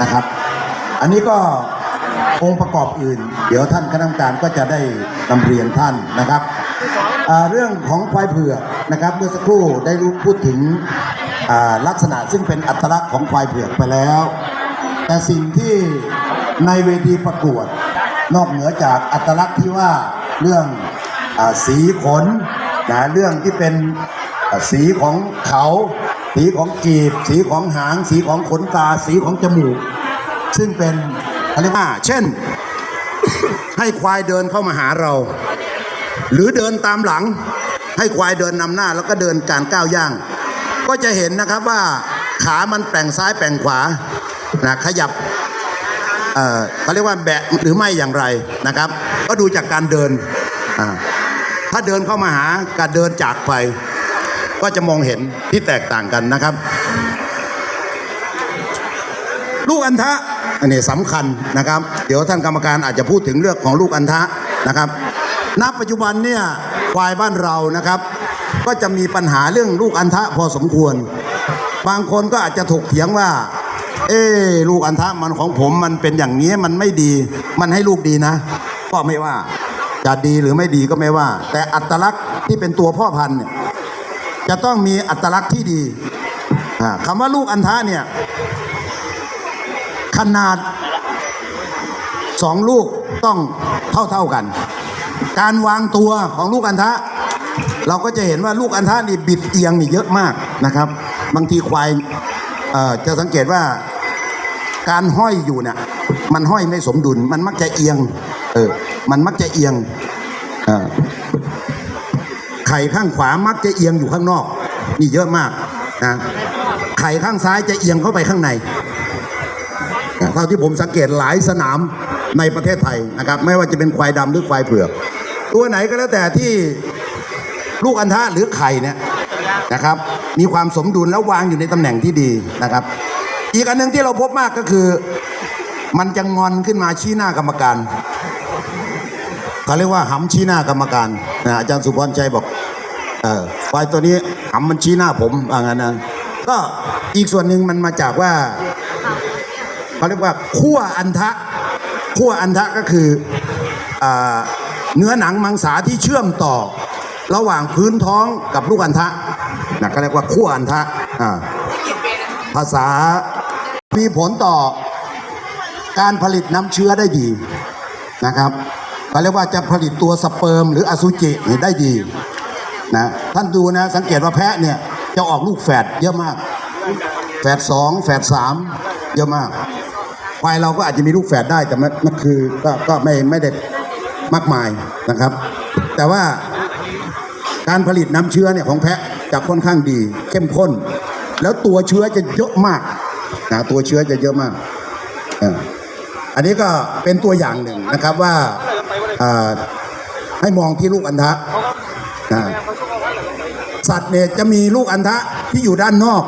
นะครับ อันนี้ก็องค์ประกอบอื่น เดี๋ยวท่านคณะกรรมการก็จะได้นำเรียนท่านนะครับเรื่องของควายเผือกนะครับ เมื่อสักครู่ได้รู้พูดถึงลักษณะซึ่งเป็นอัตลักษณ์ของควายเผือกไปแล้ว แต่สิ่งที่ในเวทีประกวด นอกเหนือจากอัตลักษณ์ที่ว่าเรื่องอสีขนนะเรื่องที่เป็นสีของเขา สีของจีบ สีของหาง สีของขนตา สีของจมูก ซึ่งเป็นอะไรว่าเช่น ให้ควายเดินเข้ามาหาเรา หรือเดินตามหลัง ให้ควายเดินนำหน้าแล้วก็เดินการก้าวย่าง ก็จะเห็นนะครับว่าขามันแปลงซ้ายแปลงขวานะขยับเอ่อเขาเรียกว่าแบะหรือไม่อย่างไรนะครับ ก็ดูจากการเดิน ถ้าเดินเข้ามาหาการเดินจากไป ก็จะมองเห็นที่แตกต่างกันนะครับ ลูกอันทะอันนี้สำคัญนะครับ เดี๋ยวท่านกรรมการอาจจะพูดถึงเรื่องของลูกอันทะนะครับณปัจจุบันเนี่ยควายบ้านเรานะครับ ก็จะมีปัญหาเรื่องลูกอันทะพอสมควร บางคนก็อาจจะถกเถียงว่า เอ้ลูกอันทะมันของผมมันเป็นอย่างนี้มันไม่ดี มันให้ลูกดีนะ ก็ไม่ว่าจะดีหรือไม่ดีก็ไม่ว่า แต่อัตลักษณ์ที่เป็นตัวพ่อพันธุ์เนี่ย จะต้องมีอัตลักษณ์ที่ดีคำว่าลูกอันทะเนี่ย ขนาดสองลูกต้องเท่าเท่าๆกัน การวางตัวของลูกอันทะ เราก็จะเห็นว่าลูกอันทะนี่บิดเอียงนี่เยอะมากนะครับ บางทีควายจะสังเกตว่าการห้อยอยู่เนี่ยมันห้อยไม่สมดุล มันมักจะเอียง เออ มันมักจะเอียง เออ ไข่ข้างขวามักจะเอียงอยู่ข้างนอก นี่เยอะมากนะไข่ข้างซ้ายจะเอียงเข้าไปข้างในเท่าที่ผมสังเกตหลายสนามในประเทศไทยนะครับ ไม่ว่าจะเป็นควายดำหรือควายเผือก ตัวไหนก็แล้วแต่ที่ลูกอันทะหรือไข่เนี่ยนะครับ มีความสมดุลแล้ววางอยู่ในตำแหน่งที่ดีนะครับ อีกอันหนึ่งที่เราพบมากก็คือ มันจะงอนขึ้นมาชี้หน้ากรรมการ เขาเรียกว่าหำชี้หน้ากรรมการนะอาจารย์สุพรชัยบอกเออควายตัวนี้หำมันชี้หน้าผมว่างั้นนะก็อีกส่วนหนึ่งมันมาจากว่าเขาเรียกว่าขั้วอันทะขั้วอันทะก็คืออเนื้อหนังมังสาที่เชื่อมต่อ ระหว่างพื้นท้องกับลูกอันทะนะก็เรียกว่าขั้วอันทะภาษามีผลต่อการผลิตน้ำเชื้อได้ดีนะครับ เขาเรียกว่าจะผลิตตัวสเปิร์มหรืออสุจินี่ได้ดีนะท่านดูนะสังเกตว่าแพะเนี่ยจะออกลูกแฝดเยอะมาก แฝดสองแฝดสามเยอะมากควายเราก็อาจจะมีลูกแฝดได้แต่มันมันคือก็ก็ไม่ไม่ได้มากมายนะครับ แต่ว่าการผลิตน้ำเชื้อเนี่ยของแพะจะค่อนข้างดี เข้มข้น แล้วตัวเชื้อจะเยอะมากนะตัวเชื้อจะเยอะมาก อันนี้ก็เป็นตัวอย่างหนึ่งนะครับว่า ให้มองที่ลูกอันทะนะสัตว์เนี่ยจะมีลูกอันทะที่อยู่ด้านนอก